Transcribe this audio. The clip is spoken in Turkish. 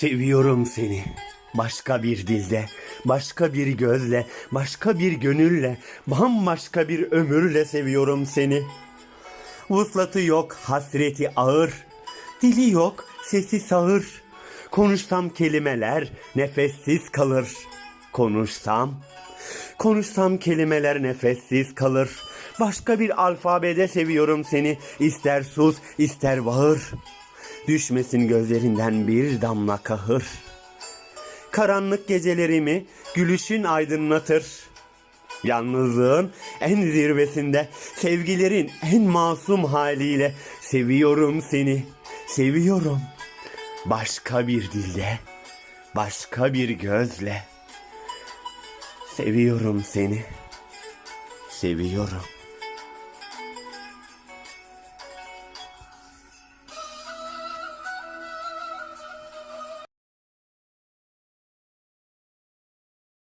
Seviyorum seni. Başka bir dilde, başka bir gözle, başka bir gönülle, bambaşka bir ömürle seviyorum seni. Vuslatı yok, hasreti ağır. Dili yok, sesi sağır. Konuşsam kelimeler nefessiz kalır. Konuşsam, konuşsam kelimeler nefessiz kalır. Başka bir alfabede seviyorum seni. İster sus, ister bağır. Düşmesin gözlerinden bir damla kahır. Karanlık gecelerimi gülüşün aydınlatır. Yalnızlığın en zirvesinde, sevgilerin en masum haliyle seviyorum seni, seviyorum. Başka bir dilde, başka bir gözle. Seviyorum seni, seviyorum.